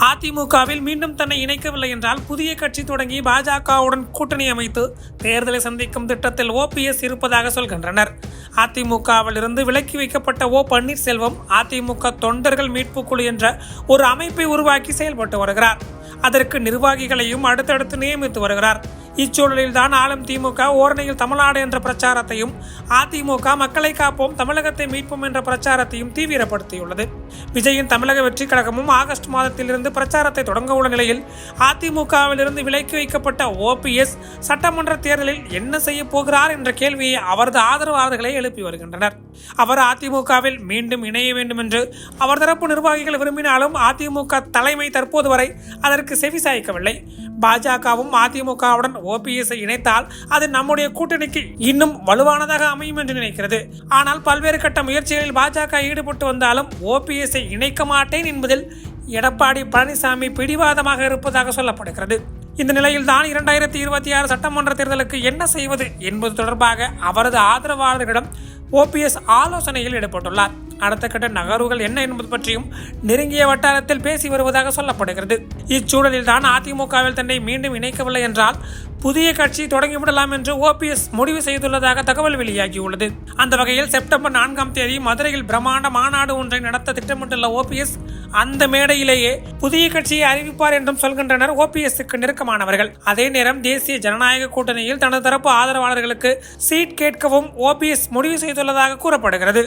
அதிமுகவில் மீண்டும் தன்னை இணைக்கவில்லை என்றால் புதிய கட்சி தொடங்கி பாஜகவுடன் கூட்டணி அமைத்து தேர்தலை சந்திக்கும் திட்டத்தில் ஓபிஎஸ் இருப்பதாக சொல்கின்றனர். அதிமுகவில் இருந்து விலக்கி வைக்கப்பட்ட ஓ பன்னீர்செல்வம் அதிமுக தொண்டர்கள் மீட்பு குழு என்ற ஒரு அமைப்பை உருவாக்கி செயல்பட்டு வருகிறார். அதற்கு நிர்வாகிகளையும் அடுத்தடுத்து நியமித்து வருகிறார். இச்சூழலில் தான் ஆளும் திமுக ஓரணியில் தமிழ்நாடு என்ற பிரச்சாரத்தையும் அதிமுக மக்களை காப்போம் தமிழகத்தை மீட்போம் என்ற பிரச்சாரத்தையும் தீவிரப்படுத்தியுள்ளது. விஜயின் தமிழக வெற்றி கழகமும் ஆகஸ்ட் மாதத்திலிருந்து பிரச்சாரத்தை தொடங்க உள்ள நிலையில் அதிமுகவிலிருந்து விலக்கி வைக்கப்பட்ட ஓபிஎஸ் சட்டமன்ற தேர்தலில் என்ன செய்ய போகிறார் என்ற கேள்வியை அவரது ஆதரவாளர்களை எழுப்பி வருகின்றனர். அவர் அதிமுகவில் மீண்டும் இணைய வேண்டும் என்று அவர் தரப்பு நிர்வாகிகள் விரும்பினாலும் அதிமுக தலைமை தற்போது வரை அதற்கு செவிசாய்க்கவில்லை. பாஜகவும் அதிமுகவுடன் ஓபிஎஸ்ஐ இணைத்தால் அது நம்முடைய கூட்டணிக்கு இன்னும் வலுவானதாக அமையும் என்று நினைக்கிறது. ஆனால் பல்வேறு கட்ட முயற்சிகளில் பாஜக ஈடுபட்டு வந்தாலும் ஓபிஎஸ்ஐ இணைக்க மாட்டேன் என்பதில் எடப்பாடி பழனிசாமி பிடிவாதமாக இருப்பதாக சொல்லப்படுகிறது. இந்த நிலையில் தான் இரண்டாயிரத்தி இருபத்தி ஆறு சட்டமன்ற தேர்தலுக்கு என்ன செய்வது என்பது தொடர்பாக அவரது ஆதரவாளர்களிடம் ஓபிஎஸ் ஆலோசனையில் ஈடுபட்டுள்ளார். அடுத்த கட்ட நகர்வுகள் என்ன என்பது பற்றியும் நெருங்கிய வட்டாரத்தில் பேசி வருவதாக சொல்லப்படுகிறது. இச்சூழலில் தான் அதிமுகவில் தன்னை மீண்டும் இணைக்கவில்லை என்றால் புதிய கட்சி தொடங்கிவிடலாம் என்று ஓபிஎஸ் முடிவு செய்துள்ளதாக தகவல் வெளியாகியுள்ளது அந்த வகையில் செப்டம்பர் நான்காம் தேதி மதுரையில் பிரம்மாண்ட மாநாடு ஒன்றை நடத்த திட்டமிட்டுள்ள ஓபிஎஸ் அந்த மேடையிலேயே புதிய கட்சியை அறிவிப்பார் என்றும் சொல்கின்றனர் ஓபிஎஸ்க்கு நெருக்கமானவர்கள் அதே நேரம் தேசிய ஜனநாயக கூட்டணியில் தனது தரப்பு ஆதரவாளர்களுக்கு சீட் கேட்கவும் ஓபிஎஸ் முடிவு செய்துள்ளதாக கூறப்படுகிறது